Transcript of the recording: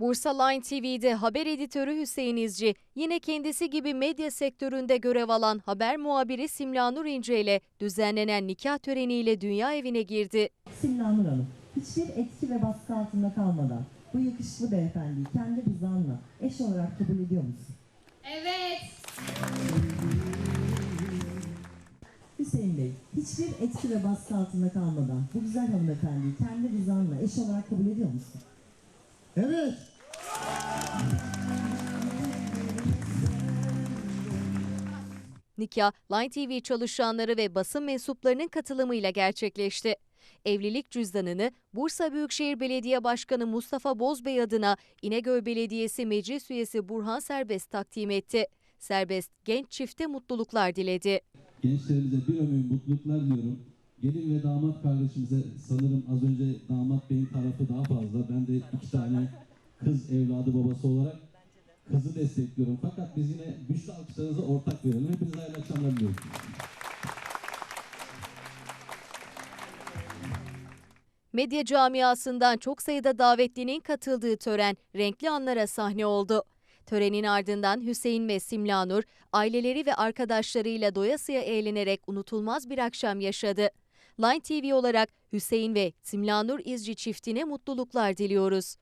Bursa Line TV'de haber editörü Hüseyin İzci, yine kendisi gibi medya sektöründe görev alan haber muhabiri Simlanur İnce ile düzenlenen nikah töreniyle dünya evine girdi. Simlanur Hanım, hiçbir etki ve baskı altında kalmadan bu yakışıklı beyefendiyi kendi rızanla eş olarak kabul ediyor musun? Evet. Hüseyin Bey, hiçbir etki ve baskı altında kalmadan bu güzel hanımefendiyi kendi rızanla eş olarak kabul ediyor musun? Evet. Nikah, Line TV çalışanları ve basın mensuplarının katılımıyla gerçekleşti. Evlilik cüzdanını Bursa Büyükşehir Belediye Başkanı Mustafa Bozbey adına İnegöl Belediyesi Meclis Üyesi Burhan Serbest takdim etti. Serbest genç çifte mutluluklar diledi. Gençlerimize bir ömür mutluluklar diliyorum. Gelin ve damat kardeşimize sanırım az önce damat beyin tarafı daha fazla. Ben de iki tane kız evladı babası olarak kızı destekliyorum. Fakat biz yine güçlü alkışlarınıza ortak verelim. Hepinize hayırlı akşamlar diliyorum. Medya camiasından çok sayıda davetlinin katıldığı tören renkli anlara sahne oldu. Törenin ardından Hüseyin ve Simlanur aileleri ve arkadaşlarıyla doyasıya eğlenerek unutulmaz bir akşam yaşadı. Line TV olarak Hüseyin ve Simlanur İzci çiftine mutluluklar diliyoruz.